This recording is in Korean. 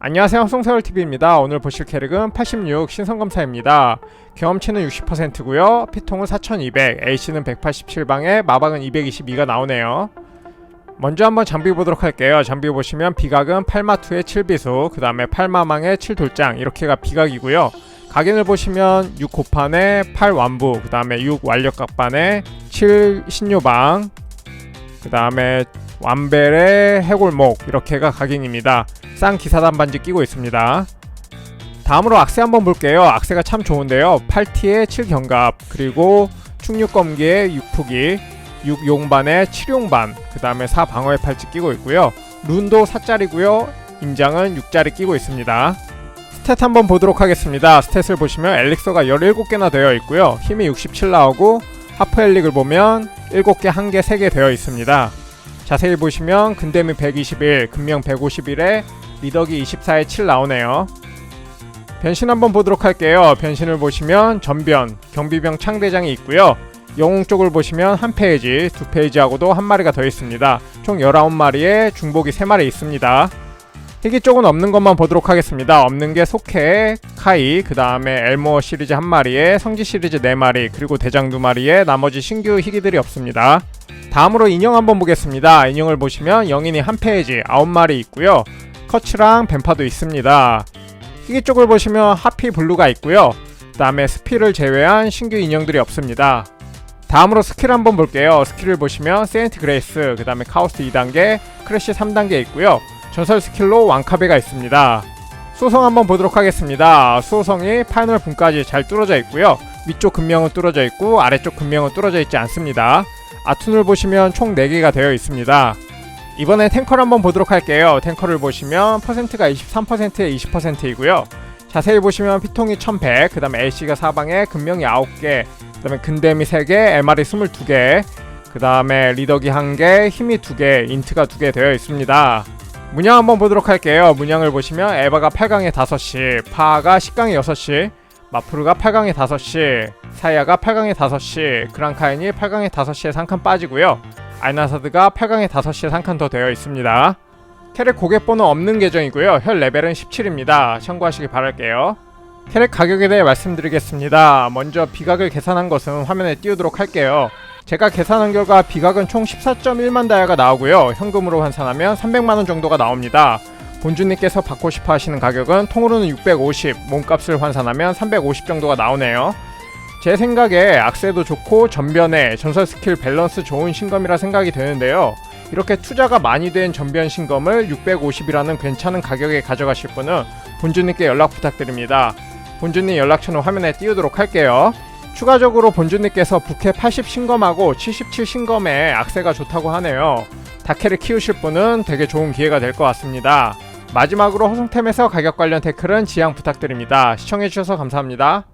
안녕하세요 송세월TV입니다. 오늘 보실 캐릭은 86 신성검사입니다. 경험치는 60%고요. 피통은 4200 AC는 187방에 마방은 222가 나오네요. 먼저 한번 장비 보도록 할게요. 장비 보시면 비각은 8마2의 7비수 그 다음에 8마망의 7돌장 이렇게가 비각이고요. 각인을 보시면 6 고판에 8 완부 그 다음에 6 완력각반에 7 신유방 그 다음에 완벨의 해골목 이렇게가 각인입니다 쌍 기사단 반지 끼고 있습니다. 다음으로 악세 한번 볼게요. 악세가 참 좋은데요. 8T의 7경갑 그리고 충육검기의 6푸기 6용반의 7용반 그 다음에 4방어의 팔찌 끼고 있고요. 룬도 4짜리고요. 인장은 6짜리 끼고 있습니다. 스탯 한번 보도록 하겠습니다. 스탯을 보시면 엘릭서가 17개나 되어 있고요. 힘이 67 나오고 하프 엘릭을 보면 7개, 1개, 3개 되어 있습니다. 자세히 보시면 근데미 121, 근명 151에 리더기 24에 7 나오네요. 변신 한번 보도록 할게요. 변신을 보시면 전변, 경비병 창대장이 있고요. 영웅 쪽을 보시면 한 페이지, 두 페이지하고도 한 마리가 더 있습니다. 총 19마리에 중복이 3마리 있습니다. 희귀 쪽은 없는 것만 보도록 하겠습니다. 없는 게 소케, 카이, 그 다음에 엘모어 시리즈 한 마리에 성지 시리즈 4마리, 그리고 대장 2마리에 나머지 신규 희귀들이 없습니다. 다음으로 인형 한번 보겠습니다. 인형을 보시면 영인이 한 페이지 9마리 있고요. 커츠랑 뱀파도 있습니다. 희귀 쪽을 보시면 하피 블루가 있고요. 그 다음에 스피를 제외한 신규 인형들이 없습니다. 다음으로 스킬 한번 볼게요. 스킬을 보시면 세인트 그레이스, 그 다음에 카오스 2단계, 크래쉬 3단계 있고요. 전설 스킬로 왕카베가 있습니다. 수호성 한번 보도록 하겠습니다. 수호성이 파이널 분까지 잘 뚫어져 있고요. 위쪽 근명은 뚫어져 있고 아래쪽 근명은 뚫어져 있지 않습니다. 아툰을 보시면 총 4개가 되어 있습니다. 이번에 탱커를 한번 보도록 할게요. 탱커를 보시면 퍼센트가 23%에 20%이고요. 자세히 보시면 피통이 1100, 그 다음에 LC가 사방에 근명이 9개, 그 다음에 근댐이 3개, MR이 22개, 그 다음에 리더기 1개, 힘이 2개, 인트가 2개 되어 있습니다. 문양 한번 보도록 할게요. 문양을 보시면 에바가 8강에 5시, 파가 10강에 6시, 마프르가 8강에 5시, 사이아가 8강에 5시, 그랑카인이 8강에 5시에 3칸 빠지고요. 알나사드가 8강에 5시에 3칸 더 되어 있습니다. 캐릭 고객번호 없는 계정이고요. 혈 레벨은 17입니다. 참고하시기 바랄게요. 캐릭 가격에 대해 말씀드리겠습니다. 먼저 비각을 계산한 것은 화면에 띄우도록 할게요. 제가 계산한 결과 비각은 총 14.1만 다이아가 나오고요. 현금으로 환산하면 300만원 정도가 나옵니다. 본주님께서 받고 싶어 하시는 가격은 통으로는 650, 몸값을 환산하면 350 정도가 나오네요. 제 생각에 악세도 좋고 전변에 전설 스킬 밸런스 좋은 신검이라 생각이 되는데요. 이렇게 투자가 많이 된 전변 신검을 650이라는 괜찮은 가격에 가져가실 분은 본주님께 연락 부탁드립니다. 본주님 연락처는 화면에 띄우도록 할게요. 추가적으로 본주님께서 부캐 80 신검하고 77 신검에 악세가 좋다고 하네요. 다케를 키우실 분은 되게 좋은 기회가 될 것 같습니다. 마지막으로 허송템에서 가격 관련 댓글은 지양 부탁드립니다. 시청해주셔서 감사합니다.